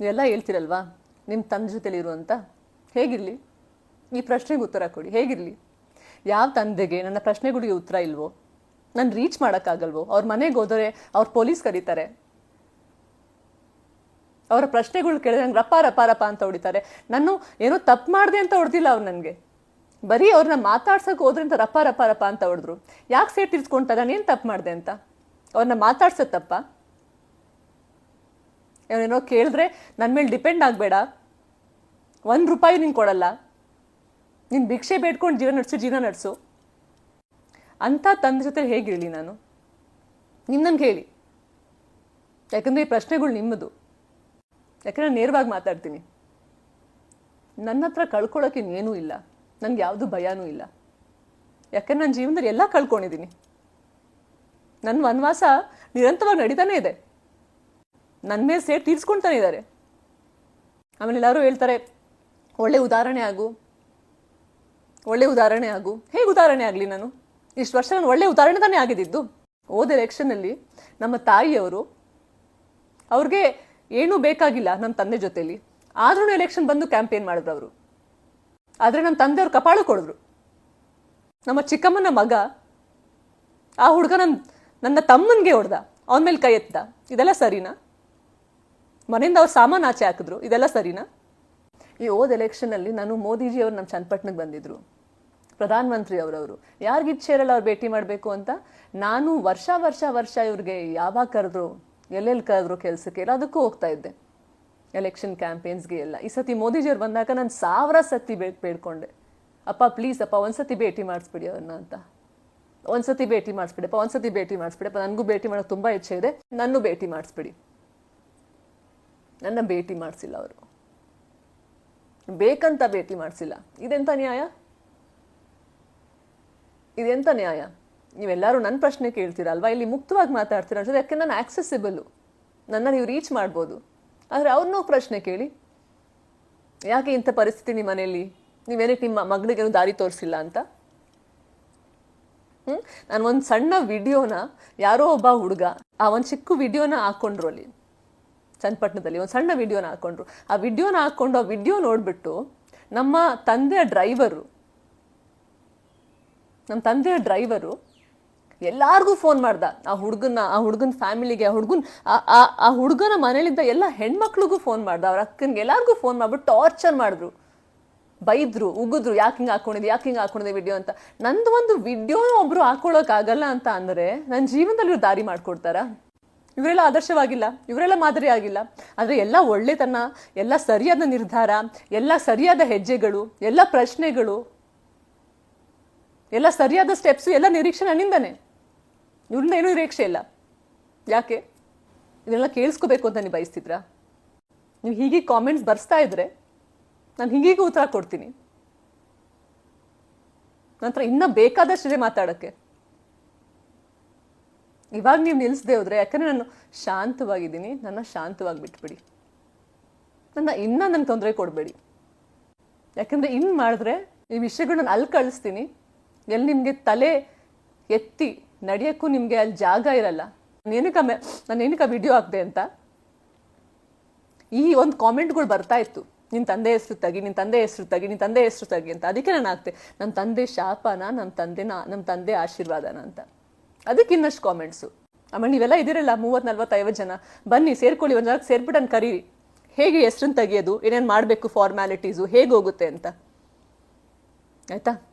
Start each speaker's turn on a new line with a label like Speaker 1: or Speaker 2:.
Speaker 1: ನೀವೆಲ್ಲ ಹೇಳ್ತಿರಲ್ವಾ? ನಿಮ್ಮ ತಂದೆ ಜೊತೆಲಿರು ಇರುವಂತ ಹೇಗಿರಲಿ? ಈ ಪ್ರಶ್ನೆಗೆ ಉತ್ತರ ಕೊಡಿ. ಹೇಗಿರಲಿ? ಯಾವ ತಂದೆಗೆ ನನ್ನ ಪ್ರಶ್ನೆಗಳಿಗೆ ಉತ್ತರ ಇಲ್ವೋ? ನಾನು ರೀಚ್ ಮಾಡೋಕ್ಕಾಗಲ್ವೋ? ಅವ್ರ ಮನೆಗೆ ಹೋದರೆ ಅವ್ರ ಪೊಲೀಸ್ ಕರೀತಾರೆ. ಅವರ ಪ್ರಶ್ನೆಗಳು ಕೇಳಿದ್ರೆ ನಂಗೆ ರಪ್ಪ ರಪ್ಪ ರಪ್ಪ ಅಂತ ಹೊಡಿತಾರೆ. ನಾನು ಏನೋ ತಪ್ಪು ಮಾಡಿದೆ ಅಂತ ಹೊಡೆದಿಲ್ಲ ಅವ್ರು ನನಗೆ. ಬರೀ ಅವ್ರನ್ನ ಮಾತಾಡ್ಸೋಕೆ ಹೋದ್ರೆ ಅಂತ ರಪ್ಪ ರಪ್ಪ ರಪ್ಪ ಅಂತ ಹೊಡೆದ್ರು. ಯಾಕೆ ಸೇಟ್ ಇರ್ಸ್ಕೊಂತ ನಾನು ಏನು ತಪ್ಪು ಮಾಡಿದೆ ಅಂತ? ಅವ್ರನ್ನ ಮಾತಾಡ್ಸೋದು ತಪ್ಪ? ಏನೋ ಕೇಳಿದ್ರೆ ನನ್ನ ಮೇಲೆ ಡಿಪೆಂಡ್ ಆಗಬೇಡ. ಒಂದು ರೂಪಾಯಿ ನೀನು ಕೊಡಲ್ಲ. ನೀನು ಭಿಕ್ಷೆ ಬೇಡ್ಕೊಂಡು ಜೀವನ ನಡೆಸು ಜೀವನ ನಡೆಸು. ಅಂಥ ತಂದೆ ಜೊತೆ ಹೇಗಿರಲಿ ನಾನು? ನನಗೆ ಹೇಳಿ. ಯಾಕಂದರೆ ಈ ಪ್ರಶ್ನೆಗಳು ನಿಮ್ಮದು. ಯಾಕಂದ್ರೆ ನಾನು ನೇರವಾಗಿ ಮಾತಾಡ್ತೀನಿ. ನನ್ನ ಹತ್ರ ಕಳ್ಕೊಳ್ಳೋಕೆ ಇನ್ನೇನೂ ಇಲ್ಲ. ನನಗೆ ಯಾವುದು ಭಯನೂ ಇಲ್ಲ. ಯಾಕಂದ್ರೆ ನನ್ನ ಜೀವನದಲ್ಲಿ ಎಲ್ಲ ಕಳ್ಕೊಂಡಿದ್ದೀನಿ ನನ್ನ ವನವಾಸ ನಿರಂತರವಾಗಿ ನಡೀತಾನೇ ಇದೆ. ನನ್ನ ಮೇಲೆ ಸೇಟ್ ತೀರ್ಸ್ಕೊಳ್ತಾನೆ ಇದ್ದಾರೆ ಆಮೇಲೆ ಎಲ್ಲರೂ ಹೇಳ್ತಾರೆ, ಒಳ್ಳೆ ಉದಾಹರಣೆ ಆಗು. ಒಳ್ಳೆ ಉದಾಹರಣೆ ಆಗು. ಹೇಗೆ ಉದಾಹರಣೆ ಆಗಲಿ ನಾನು? ಇಷ್ಟು ವರ್ಷ ನಾನು ಒಳ್ಳೆ ಉದಾಹರಣೆ ತಾನೇ ಆಗಿದ್ದು. ಹೋದ ಎಲೆಕ್ಷನಲ್ಲಿ ನಮ್ಮ ತಾಯಿಯವರು ಅವ್ರಿಗೆ ಏನೂ ಬೇಕಾಗಿಲ್ಲ ನಮ್ಮ ತಂದೆ ಜೊತೆಲಿ. ಆದ್ರೂ ಎಲೆಕ್ಷನ್ ಬಂದು ಕ್ಯಾಂಪೇನ್ ಮಾಡಿದ್ರು ಅವರು. ಆದರೆ ನಮ್ಮ ತಂದೆಯವ್ರು ಕಪಾಳು ಕೊಡಿದ್ರು. ನಮ್ಮ ಚಿಕ್ಕಮ್ಮನ ಮಗ ಆ ಹುಡುಗ ನನ್ನ ನನ್ನ ತಮ್ಮನಿಗೆ ಹೊಡೆದ. ಅವನ ಮೇಲೆ ಕೈ ಎತ್ತ? ಇದೆಲ್ಲ ಸರಿನಾ? ಮನೆಯಿಂದ ಅವ್ರು ಸಾಮಾನು ಆಚೆ ಹಾಕಿದ್ರು. ಇದೆಲ್ಲ ಸರಿನಾ? ಈ ಹೋದ ಎಲೆಕ್ಷನಲ್ಲಿ ನಾನು ಮೋದಿಜಿ ಅವರು ನಮ್ಮ ಚನ್ನಪಟ್ಟಣಕ್ಕೆ ಬಂದಿದ್ರು. ಪ್ರಧಾನಮಂತ್ರಿ ಅವರವರು. ಇಚ್ಛೆ ಇರಲ್ಲ ಅವ್ರು ಭೇಟಿ ಮಾಡಬೇಕು ಅಂತ? ನಾನು ವರ್ಷ ವರ್ಷ ವರ್ಷ ಇವ್ರಿಗೆ ಯಾವಾಗ ಕರೆದ್ರು, ಎಲ್ಲೆಲ್ಲಿ ಕರೆದ್ರು ಕೆಲಸಕ್ಕೆ ಎಲ್ಲದಕ್ಕೂ ಹೋಗ್ತಾ ಇದ್ದೆ. ಎಲೆಕ್ಷನ್ ಕ್ಯಾಂಪೇನ್ಸ್ಗೆ ಎಲ್ಲ. ಈ ಸತಿ ಮೋದಿಜಿಯವ್ರು ಬಂದಾಗ ನಾನು ಸಾವಿರ ಸತಿ ಬೇ, ಬೇಡ್ಕೊಂಡೆ. ಅಪ್ಪ ಪ್ಲೀಸ್ ಅಪ್ಪ ಒಂದ್ಸತಿ ಭೇಟಿ ಮಾಡಿಸ್ಬಿಡಿ ಅವ್ರನ್ನ ಅಂತ. ಒಂದ್ಸತಿ ಭೇಟಿ ಮಾಡಿಸ್ಬಿಡಪ್ಪ ಒಂದ್ಸತಿ ಭೇಟಿ ಮಾಡಿಸ್ಬಿಡಪ್ಪ ನನಗೂ ಭೇಟಿ ಮಾಡೋಕ್ಕೆ ತುಂಬ ಇಚ್ಛೆ ಇದೆ. ನನ್ನೂ ಭೇಟಿ ಮಾಡಿಸ್ಬಿಡಿ. ನನ್ನ ಭೇಟಿ ಮಾಡಿಸಿಲ್ಲ ಅವರು. ಬೇಕಂತ ಭೇಟಿ ಮಾಡಿಸಿಲ್ಲ. ಇದೆಂತ ನ್ಯಾಯ? ಇದೆಂತ ನ್ಯಾಯ? ನೀವೆಲ್ಲರೂ ನನ್ನ ಪ್ರಶ್ನೆ ಕೇಳ್ತೀರಲ್ವಾ ಇಲ್ಲಿ ಮುಕ್ತವಾಗಿ ಮಾತಾಡ್ತೀರ ಅನ್ಸುತ್ತೆ. ಯಾಕೆ ನಾನು ಆಕ್ಸೆಸಿಬಲ್ಲು ನನ್ನ ನೀವು ರೀಚ್ ಮಾಡ್ಬೋದು. ಆದರೆ ಅವ್ರನ್ನೂ ಪ್ರಶ್ನೆ ಕೇಳಿ. ಯಾಕೆ ಇಂಥ ಪರಿಸ್ಥಿತಿ ನಿಮ್ಮ ಮನೆಯಲ್ಲಿ ನೀವೇನಕ್ಕೆ ನಿಮ್ಮ ಮಗಳಿಗೇನು ದಾರಿ ತೋರಿಸಿಲ್ಲ ಅಂತ? ನಾನು ಒಂದು ಸಣ್ಣ ವಿಡಿಯೋನ ಯಾರೋ ಒಬ್ಬ ಹುಡುಗ, ಆ ಒಂದು ಚಿಕ್ಕ ವಿಡಿಯೋನ ಹಾಕೊಂಡ್ರು ಅಲ್ಲಿ. ಚನ್ನಪಟ್ಟಣದಲ್ಲಿ ಒಂದು ಸಣ್ಣ ವಿಡಿಯೋನ ಹಾಕೊಂಡ್ರು. ಆ ವಿಡಿಯೋನ ಹಾಕ್ಕೊಂಡು ಆ ವಿಡಿಯೋ ನೋಡಿಬಿಟ್ಟು ನಮ್ಮ ತಂದೆಯ ಡ್ರೈವರು, ನಮ್ಮ ತಂದೆಯ ಡ್ರೈವರು ಎಲ್ಲಾರ್ಗೂ ಫೋನ್ ಮಾಡ್ದ. ಆ ಹುಡುಗನ ಆ ಹುಡುಗನ ಫ್ಯಾಮಿಲಿಗೆ, ಆ ಹುಡುಗನ ಆ ಹುಡುಗನ ಮನೇಲಿದ್ದ ಎಲ್ಲ ಹೆಣ್ಮಕ್ಳಿಗೂ ಫೋನ್ ಮಾಡ್ದ. ಅವ್ರ ಅಕ್ಕನಿಗೆ ಎಲ್ಲಾರ್ಗೂ ಫೋನ್ ಮಾಡ್ಬಿಟ್ಟು ಟಾರ್ಚರ್ ಮಾಡಿದ್ರು. ಬೈದ್ರು, ಉಗಿದ್ರು, ಯಾಕೆ ಹಿಂಗೆ ಹಾಕೊಂಡಿದ್ದೆ, ಯಾಕೆ ಹಿಂಗೆ ಹಾಕೊಂಡಿದ್ದೆ ವಿಡಿಯೋ ಅಂತ. ನಂದು ಒಂದು ವಿಡಿಯೋನ ಒಬ್ರು ಹಾಕೊಳ್ಳೋಕ್ಕಾಗಲ್ಲ ಅಂತ ಅಂದರೆ ನನ್ನ ಜೀವನದಲ್ಲಿ ದಾರಿ ಮಾಡ್ಕೊಡ್ತಾರಾ? ಇವರೆಲ್ಲ ಆದರ್ಶವಾಗಿಲ್ಲ, ಇವರೆಲ್ಲ ಮಾದರಿ ಆಗಿಲ್ಲ. ಆದರೆ ಎಲ್ಲ ಒಳ್ಳೆತನ, ಎಲ್ಲ ಸರಿಯಾದ ನಿರ್ಧಾರ, ಎಲ್ಲ ಸರಿಯಾದ ಹೆಜ್ಜೆಗಳು, ಎಲ್ಲ ಪ್ರಶ್ನೆಗಳು, ಎಲ್ಲ ಸರಿಯಾದ ಸ್ಟೆಪ್ಸು ಎಲ್ಲ ನಿರೀಕ್ಷೆ ನನ್ನಿಂದನೇ ಇವ್ರಿಂದ ಏನೂ ನಿರೀಕ್ಷೆ ಇಲ್ಲ. ಯಾಕೆ? ಇದನ್ನೆಲ್ಲ ಕೇಳಿಸ್ಕೋಬೇಕು ಅಂತ ನೀವು ಬಯಸ್ತಿದ್ರಾ? ನೀವು ಹೀಗೆ ಕಾಮೆಂಟ್ಸ್ ಬರ್ಸ್ತಾ ಇದ್ರೆ ನಾನು ಹೀಗೀಗೂ ಉತ್ತರ ಕೊಡ್ತೀನಿ. ನಂತರ ಇನ್ನೂ ಬೇಕಾದಷ್ಟಿದೆ ಮಾತಾಡೋಕ್ಕೆ. ಇವಾಗ ನೀವು ನಿಲ್ಲಿಸದೆ ಹೋದ್ರೆ, ಯಾಕಂದ್ರೆ ನಾನು ಶಾಂತವಾಗಿದ್ದೀನಿ, ನನ್ನ ಶಾಂತವಾಗಿ ಬಿಟ್ಬಿಡಿ. ನನ್ನ ಇನ್ನೂ ನಂಗೆ ತೊಂದರೆ ಕೊಡಬೇಡಿ. ಯಾಕಂದ್ರೆ ಇನ್ನು ಮಾಡಿದ್ರೆ ಈ ವಿಷಯಗಳು ನಾನು ಅಲ್ಲಿ ಕಳಿಸ್ತೀನಿ. ಎಲ್ಲಿ ನಿಮಗೆ ತಲೆ ಎತ್ತಿ ನಡೆಯೋಕ್ಕೂ ನಿಮಗೆ ಅಲ್ಲಿ ಜಾಗ ಇರಲ್ಲ. ನಾನು ಏನಕ್ಕೆ ಮೆ, ನಾನು ಏನಕ್ಕೆ ವಿಡಿಯೋ ಹಾಕಿದೆ ಅಂತ? ಈ ಒಂದು ಕಾಮೆಂಟ್ಗಳು ಬರ್ತಾ ಇತ್ತು. ನಿನ್ನ ತಂದೆ ಹೆಸರು ತಗಿ ನಿನ್ನ ತಂದೆ ಹೆಸರು ತಗಿ ನಿನ್ನ ತಂದೆ ಹೆಸರು ತಗಿ ಅಂತ. ಅದಕ್ಕೆ ನಾನು ಹಾಕ್ತೆ ನನ್ನ ತಂದೆ ಶಾಪನ ನನ್ನ ತಂದೆನ ನಮ್ಮ ತಂದೆ ಆಶೀರ್ವಾದನ ಅಂತ. ಅದಕ್ಕೆ ಇನ್ನಷ್ಟು ಕಾಮೆಂಟ್ಸು ಆಮೇಲೆ ನೀವೆಲ್ಲ ಇದಿರಲ್ಲ ಮೂವತ್ತು ನಲ್ವತ್ತು ಐವತ್ತು ಜನ. ಬನ್ನಿ, ಸೇರ್ಕೊಳ್ಳಿ, ಒಂದು ಜನಕ್ಕೆ ಸೇರ್ಬಿಟ್ಟು ಕರೀರಿ. ಹೇಗೆ ಹೆಸ್ರನ್ನ ತೆಗೆಯೋದು? ಏನೇನು ಮಾಡಬೇಕು ಫಾರ್ಮ್ಯಾಲಿಟೀಸು ಹೇಗೆ ಹೋಗುತ್ತೆ ಅಂತ. ಆಯಿತಾ?